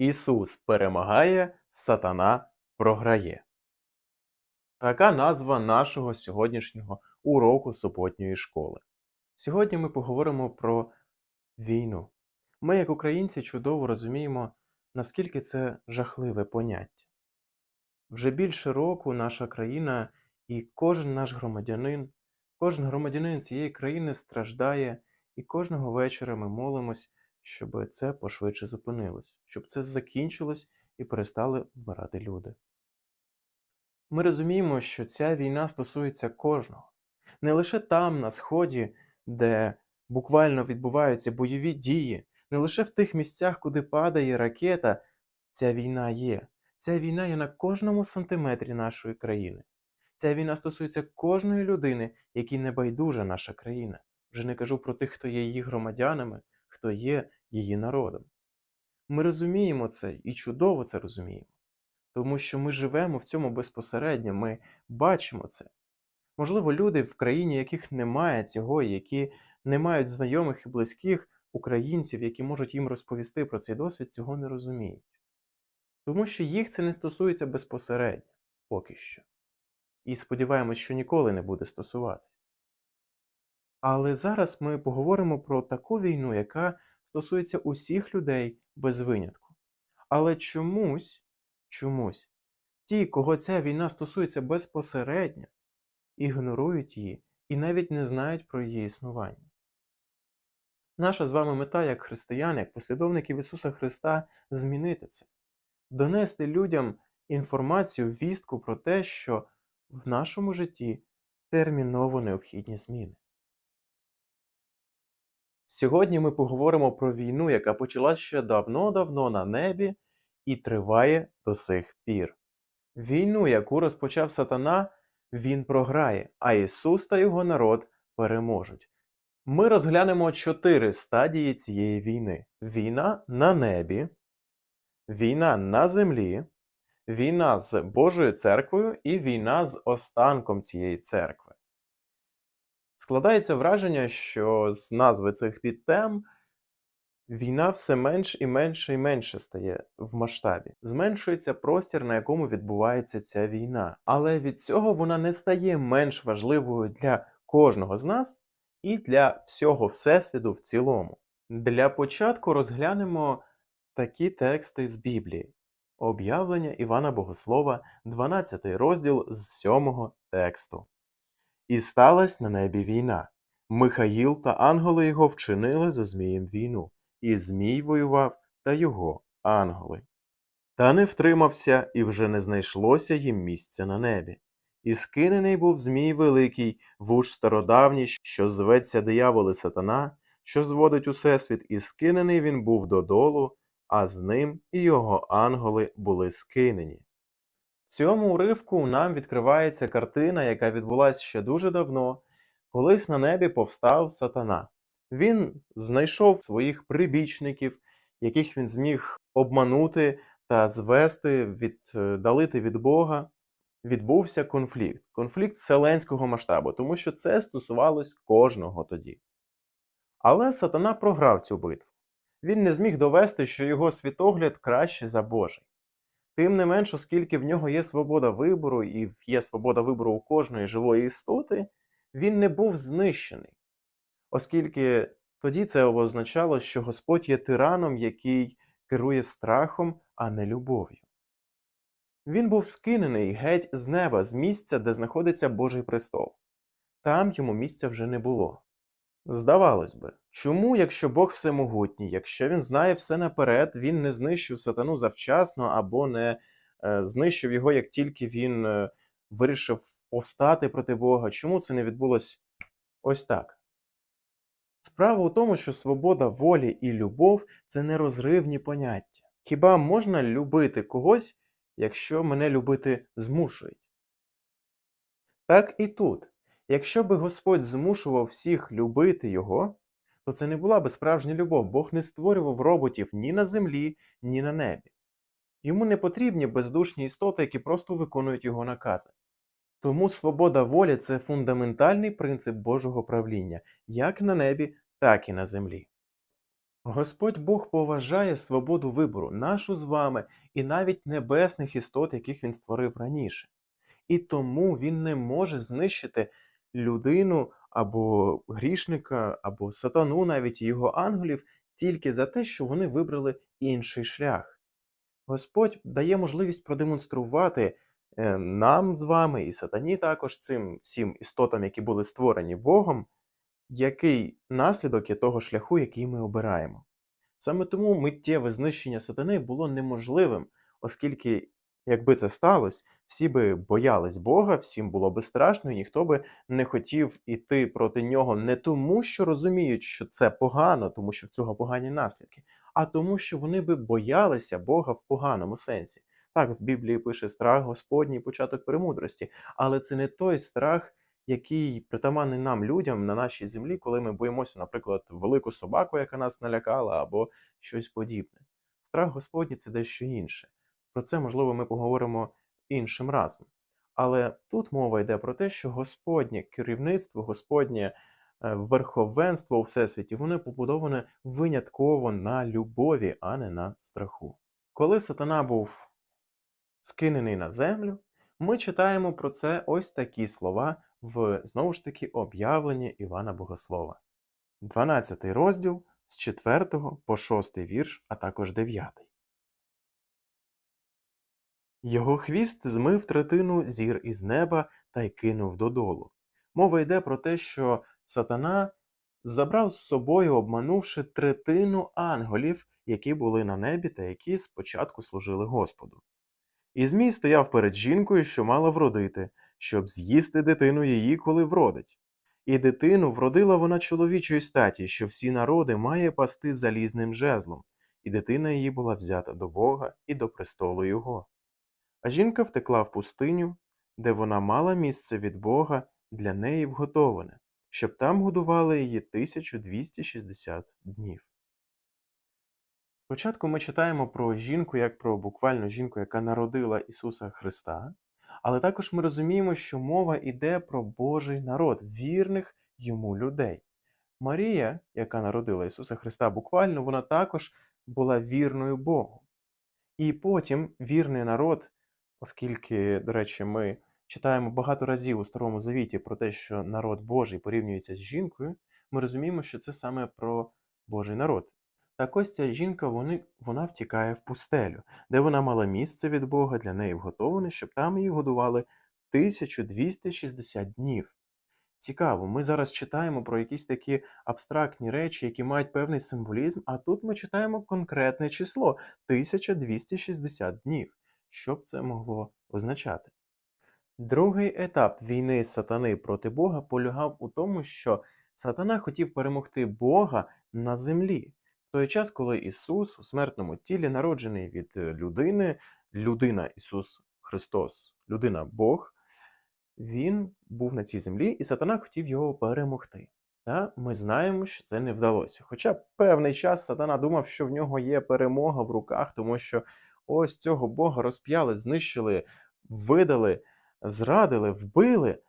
Ісус перемагає, сатана програє. Така назва нашого сьогоднішнього уроку суботньої школи. Сьогодні ми поговоримо про війну. Ми, як українці, чудово розуміємо, наскільки це жахливе поняття. Вже більше року наша країна і кожен наш громадянин, кожен громадянин цієї країни страждає, і кожного вечора ми молимось, щоб це пошвидше зупинилось, щоб це закінчилось і перестали вмирати люди. Ми розуміємо, що ця війна стосується кожного. Не лише там, на Сході, де буквально відбуваються бойові дії, не лише в тих місцях, куди падає ракета, ця війна є. Ця війна є на кожному сантиметрі нашої країни. Ця війна стосується кожної людини, якій не байдужа наша країна. Вже не кажу про тих, хто є її громадянами, хто є її народом. Ми розуміємо це і чудово це розуміємо, тому що ми живемо в цьому безпосередньо, ми бачимо це. Можливо, люди в країні, яких немає цього, які не мають знайомих і близьких українців, які можуть їм розповісти про цей досвід, цього не розуміють. Тому що їх це не стосується безпосередньо поки що. І сподіваємось, що ніколи не буде стосуватись. Але зараз ми поговоримо про таку війну, яка стосується усіх людей без винятку. Але чомусь, чомусь, ті, кого ця війна стосується безпосередньо, ігнорують її і навіть не знають про її існування. Наша з вами мета як християн, як послідовників Ісуса Христа, змінити це, донести людям інформацію, вістку про те, що в нашому житті терміново необхідні зміни. Сьогодні ми поговоримо про війну, яка почалась ще давно-давно на небі і триває до сих пір. Війну, яку розпочав сатана, він програє, а Ісус та його народ переможуть. Ми розглянемо чотири стадії цієї війни: війна на небі, війна на землі, війна з Божою церквою і війна з останком цієї церкви. Складається враження, що з назви цих підтем війна все менш і менше і менше стає в масштабі. Зменшується простір, на якому відбувається ця війна. Але від цього вона не стає менш важливою для кожного з нас і для всього Всесвіту в цілому. Для початку розглянемо такі тексти з Біблії. Об'явлення Івана Богослова, 12 розділ з 7 тексту. І сталась на небі війна. Михаїл та ангели його вчинили зо Змієм війну, і Змій воював та його ангели. Та не втримався, і вже не знайшлося їм місця на небі. І скинений був Змій великий, вуж стародавній, що зветься дияволи сатана, що зводить усесвіт, і скинений він був додолу, а з ним і його ангели були скинені. В цьому уривку нам відкривається картина, яка відбулася ще дуже давно, колись на небі повстав сатана. Він знайшов своїх прибічників, яких він зміг обманути та звести, віддалити від Бога. Відбувся конфлікт, конфлікт вселенського масштабу, тому що це стосувалось кожного тоді. Але сатана програв цю битву. Він не зміг довести, що його світогляд краще за Божий. Тим не менш, оскільки в нього є свобода вибору і є свобода вибору у кожної живої істоти, він не був знищений. Оскільки тоді це означало, що Господь є тираном, який керує страхом, а не любов'ю. Він був скинений геть з неба, з місця, де знаходиться Божий престол. Там йому місця вже не було. Здавалось би, чому, якщо Бог всемогутній, якщо він знає все наперед, він не знищив сатану завчасно або не е, знищив його, як тільки він е, вирішив повстати проти Бога? Чому це не відбулося ось так? Справа у тому, що свобода волі і любов це нерозривні поняття. Хіба можна любити когось, якщо мене любити змушують? Так і тут. Якщо би Господь змушував всіх любити Його, то це не була би справжня любов. Бог не створював роботів ні на землі, ні на небі. Йому не потрібні бездушні істоти, які просто виконують його накази. Тому свобода волі це фундаментальний принцип Божого правління як на небі, так і на землі. Господь Бог поважає свободу вибору, нашу з вами, і навіть небесних істот, яких він створив раніше. І тому він не може знищити людину або грішника, або сатану, навіть його ангелів, тільки за те, що вони вибрали інший шлях. Господь дає можливість продемонструвати е, нам з вами і сатані також цим всім істотам, які були створені Богом, який наслідок є того шляху, який ми обираємо. Саме тому миттєве знищення сатани було неможливим, оскільки, якби це сталося, всі би боялись Бога, всім було би страшно, і ніхто би не хотів іти проти нього не тому, що розуміють, що це погано, тому що в цього погані наслідки, а тому, що вони би боялися Бога в поганому сенсі. Так, в Біблії пише страх Господній початок премудрості, але це не той страх, який притаманний нам, людям на нашій землі, коли ми боїмося, наприклад, велику собаку, яка нас налякала, або щось подібне. Страх Господній це дещо інше. Про це, можливо, ми поговоримо іншим разом. Але тут мова йде про те, що Господнє керівництво, Господнє е, верховенство у всесвіті, воно побудоване винятково на любові, а не на страху. Коли сатана був скинений на землю, ми читаємо про це ось такі слова в знову ж таки об'явленні Івана Богослова. 12 розділ з 4 по 6 вірш, а також 9. Його хвіст змив третину зір із неба та й кинув додолу. Мова йде про те, що сатана забрав з собою, обманувши третину ангелів, які були на небі та які спочатку служили Господу. І Змій стояв перед жінкою, що мала вродити, щоб з'їсти дитину її, коли вродить. І дитину вродила вона чоловічої статі, що всі народи має пасти залізним жезлом, і дитина її була взята до Бога і до престолу Його. А жінка втекла в пустиню, де вона мала місце від Бога для неї вготоване, щоб там годували її 1260 днів. Спочатку ми читаємо про жінку як про буквально жінку, яка народила Ісуса Христа, але також ми розуміємо, що мова йде про Божий народ, вірних йому людей. Марія, яка народила Ісуса Христа, буквально вона також була вірною Богу. І потім вірний народ, оскільки, до речі, ми читаємо багато разів у Старому Завіті про те, що народ Божий порівнюється з жінкою, ми розуміємо, що це саме про Божий народ. Так ось ця жінка вони, вона втікає в пустелю, де вона мала місце від Бога для неї вготоване, щоб там її годували 1260 днів. Цікаво, ми зараз читаємо про якісь такі абстрактні речі, які мають певний символізм, а тут ми читаємо конкретне число 1260 днів. Що б це могло означати? Другий етап війни сатани проти Бога полягав у тому, що сатана хотів перемогти Бога на землі. В той час, коли Ісус у смертному тілі народжений від е, людини, людина Ісус Христос, людина Бог, Він був на цій землі, і сатана хотів його перемогти. Та ми знаємо, що це не вдалося. Хоча певний час сатана думав, що в нього є перемога в руках, тому що ось цього Бога розп'яли, знищили, видали, зрадили, вбили.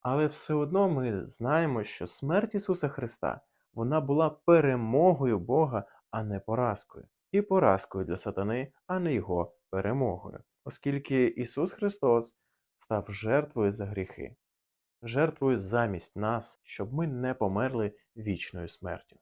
Але все одно ми знаємо, що смерть Ісуса Христа вона була перемогою Бога, а не поразкою, і поразкою для сатани, а не його перемогою, оскільки Ісус Христос став жертвою за гріхи, жертвою замість нас, щоб ми не померли вічною смертю.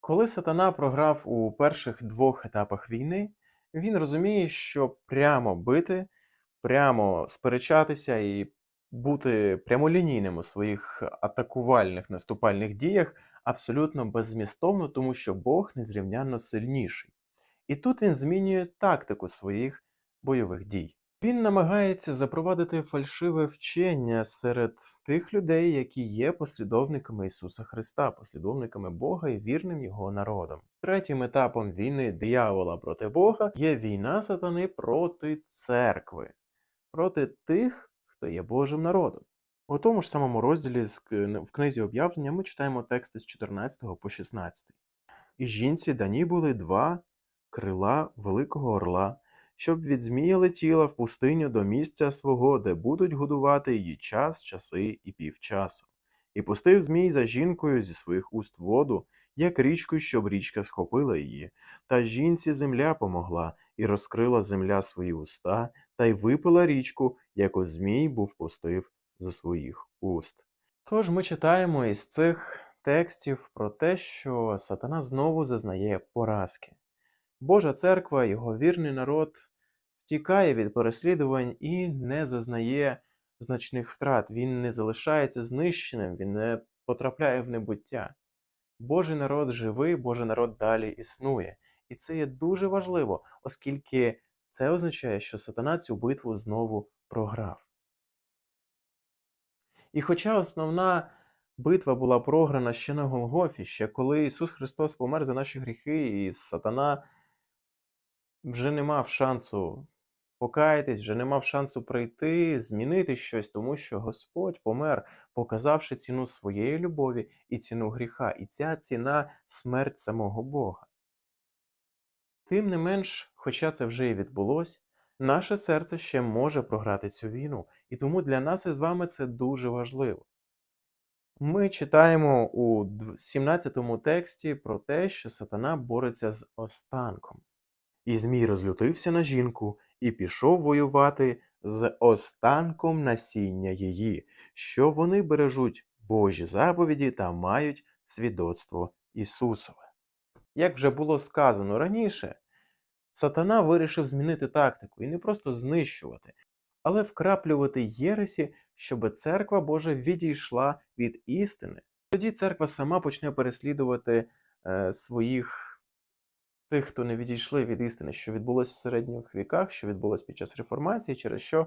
Коли сатана програв у перших двох етапах війни, він розуміє, що прямо бити, прямо сперечатися і бути прямолінійним у своїх атакувальних наступальних діях абсолютно беззмістовно, тому що Бог незрівнянно сильніший. І тут він змінює тактику своїх бойових дій. Він намагається запровадити фальшиве вчення серед тих людей, які є послідовниками Ісуса Христа, послідовниками Бога і вірним Його народом. Третім етапом війни диявола проти Бога є війна сатани проти церкви, проти тих, хто є Божим народом. У тому ж самому розділі в книзі об'явлення ми читаємо тексти з 14 по 16. І жінці дані були два крила великого орла, щоб від змія летіла в пустиню до місця свого, де будуть годувати її час, часи і півчасу. І пустив Змій за жінкою зі своїх уст воду, як річку, щоб річка схопила її. Та жінці земля помогла, і розкрила земля свої уста, та й випила річку, яку змій був пустив зо своїх уст. Тож ми читаємо із цих текстів про те, що сатана знову зазнає поразки. Божа церква, його вірний народ, втікає від переслідувань і не зазнає значних втрат. Він не залишається знищеним, він не потрапляє в небуття. Божий народ живий, Божий народ далі існує. І це є дуже важливо, оскільки це означає, що сатана цю битву знову програв. І хоча основна битва була програна ще на Голгофі, ще коли Ісус Христос помер за наші гріхи, і сатана вже не мав шансу покаятись, вже не мав шансу прийти, змінити щось, тому що Господь помер, показавши ціну своєї любові і ціну гріха, і ця ціна смерть самого Бога. Тим не менш, хоча це вже і відбулось, наше серце ще може програти цю війну, і тому для нас із вами це дуже важливо. Ми читаємо у дв- 17 тексті про те, що сатана бореться з останком. І Змій розлютився на жінку і пішов воювати з останком насіння її, що вони бережуть Божі заповіді та мають свідоцтво Ісусове. Як вже було сказано раніше, сатана вирішив змінити тактику і не просто знищувати, але вкраплювати єресі, щоб церква Божа відійшла від істини. Тоді церква сама почне переслідувати е, своїх тих, хто не відійшли від істини, що відбулось в середніх віках, що відбулось під час реформації, через що,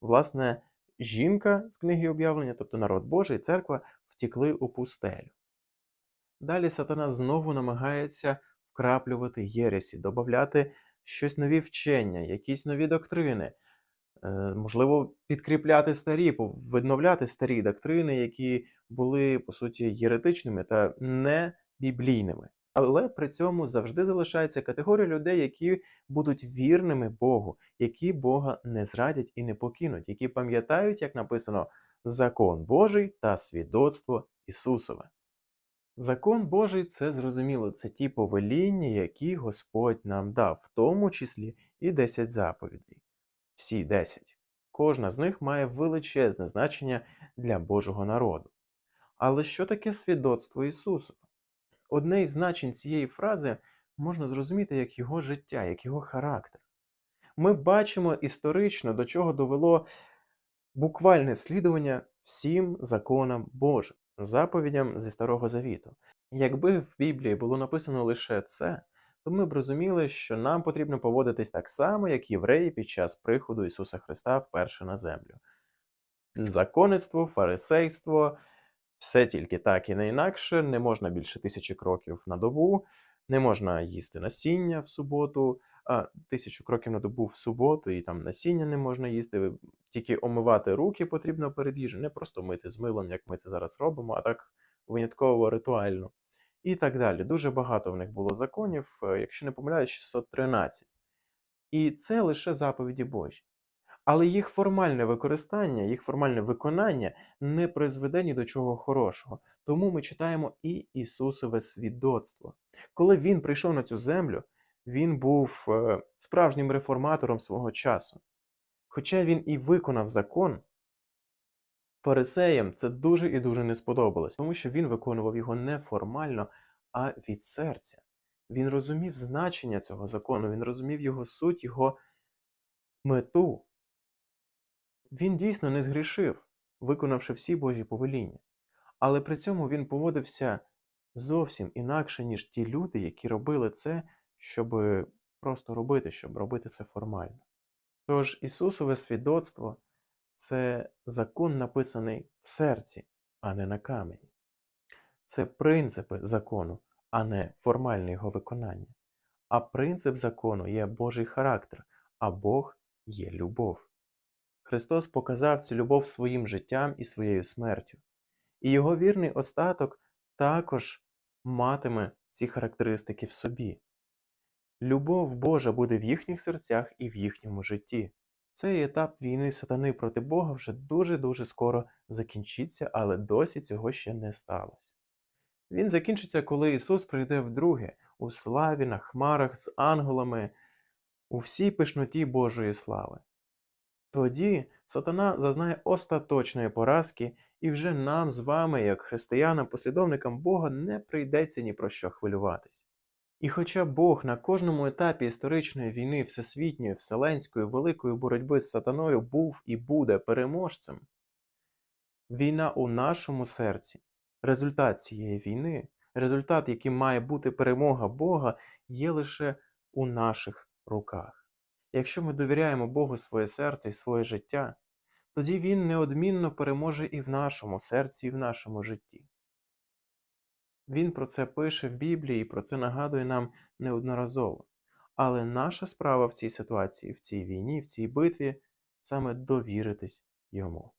власне, жінка з книги об'явлення, тобто народ Божий, церква, втікли у пустелю. Далі сатана знову намагається вкраплювати єресі, додати щось нові вчення, якісь нові доктрини, е, можливо, підкріпляти старі, відновляти старі доктрини, які були, по суті, єретичними та не біблійними. Але при цьому завжди залишається категорія людей, які будуть вірними Богу, які Бога не зрадять і не покинуть, які пам'ятають, як написано, закон Божий та свідоцтво Ісусове. Закон Божий це зрозуміло, це ті повеління, які Господь нам дав, в тому числі і 10 заповідей. Всі 10. Кожна з них має величезне значення для Божого народу. Але що таке свідоцтво Ісусове? Одне із значень цієї фрази можна зрозуміти як його життя, як його характер. Ми бачимо історично, до чого довело буквальне слідування всім законам Божим, заповідям зі Старого Завіту. Якби в Біблії було написано лише це, то ми б розуміли, що нам потрібно поводитись так само, як євреї під час приходу Ісуса Христа вперше на землю. Законництво, фарисейство, все тільки так і не інакше, не можна більше тисячі кроків на добу, не можна їсти насіння в суботу, а тисячу кроків на добу в суботу, і там насіння не можна їсти, тільки омивати руки потрібно перед їжею, не просто мити з милом, як ми це зараз робимо, а так винятково ритуально. І так далі. Дуже багато в них було законів, е, якщо не помиляюсь, 613. І це лише заповіді Божі. Але їх формальне використання, їх формальне виконання не призведе ні до чого хорошого. Тому ми читаємо і Ісусове свідоцтво. Коли Він прийшов на цю землю, Він був е, справжнім реформатором свого часу. Хоча він і виконав закон, фарисеям це дуже і дуже не сподобалось, тому що він виконував його не формально, а від серця. Він розумів значення цього закону, він розумів його суть, його мету. Він дійсно не згрішив, виконавши всі Божі повеління. Але при цьому він поводився зовсім інакше, ніж ті люди, які робили це, щоб просто робити, щоб робити це формально. Тож Ісусове свідоцтво це закон, написаний в серці, а не на камені. Це принципи закону, а не формальне його виконання. А принцип закону є Божий характер, а Бог є любов. Христос показав цю любов своїм життям і своєю смертю. І його вірний остаток також матиме ці характеристики в собі. Любов Божа буде в їхніх серцях і в їхньому житті. Цей етап війни сатани проти Бога вже дуже-дуже скоро закінчиться, але досі цього ще не сталося. Він закінчиться, коли Ісус прийде вдруге у славі на хмарах з ангелами у всій пишноті Божої слави. Тоді сатана зазнає остаточної поразки, і вже нам з вами, як християнам, послідовникам Бога, не прийдеться ні про що хвилюватись. І хоча Бог на кожному етапі історичної війни всесвітньої, вселенської, великої боротьби з сатаною був і буде переможцем, війна у нашому серці, результат цієї війни, результат, яким має бути перемога Бога, є лише у наших руках. Якщо ми довіряємо Богу своє серце і своє життя, тоді Він неодмінно переможе і в нашому серці, і в нашому житті. Він про це пише в Біблії і про це нагадує нам неодноразово. Але наша справа в цій ситуації, в цій війні, в цій битві саме довіритись йому.